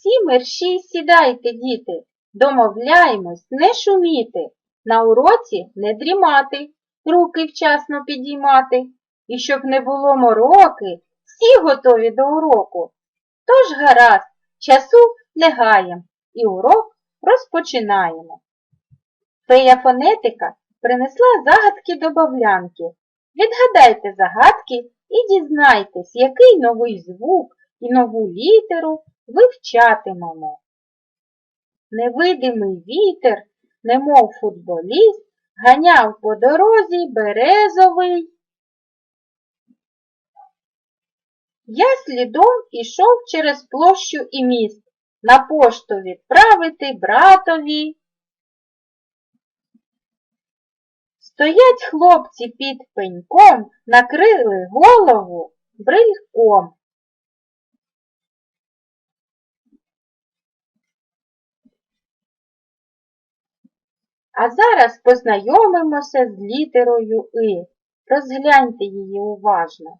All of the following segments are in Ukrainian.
Всі мерщій сідайте, діти, домовляємось не шуміти, на уроці не дрімати, руки вчасно підіймати. І щоб не було мороки, всі готові до уроку. Тож гаразд, часу не гаєм, і урок розпочинаємо. Фея фонетика принесла загадки до бавлянки. Відгадайте загадки і дізнайтесь, який новий звук і нову літеру вивчатимемо. Невидимий вітер, немов футболіст, ганяв по дорозі березовий. Я слідом ішов через площу і міст, на пошту відправити братові. Стоять хлопці під пеньком, накрили голову брильком. А зараз познайомимося з літерою И. Розгляньте її уважно.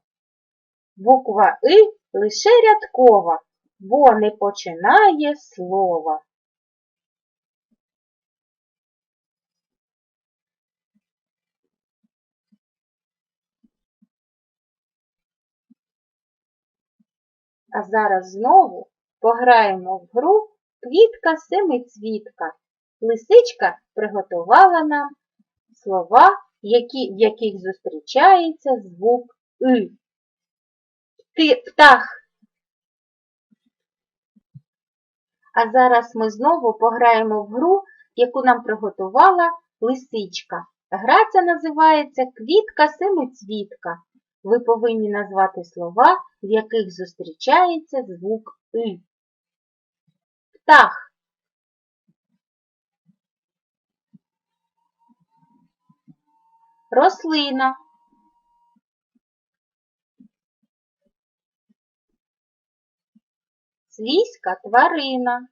Буква И лише рядкова, бо не починає слова. А зараз знову пограємо в гру Квітка семицвітка. Лисичка приготувала нам слова, які, в яких зустрічається звук И. Ти птах. А зараз ми знову пограємо в гру, яку нам приготувала лисичка. Гра ця називається Квітка семицвітка. Ви повинні назвати слова, в яких зустрічається звук И. Птах. Рослина. Свійська тварина.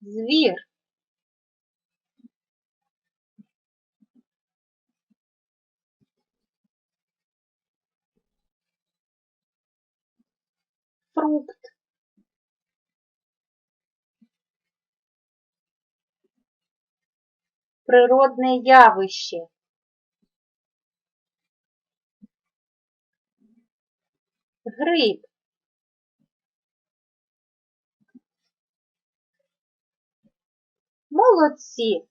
Звір. Фрукт. Природне явище. Гриб. Молодці!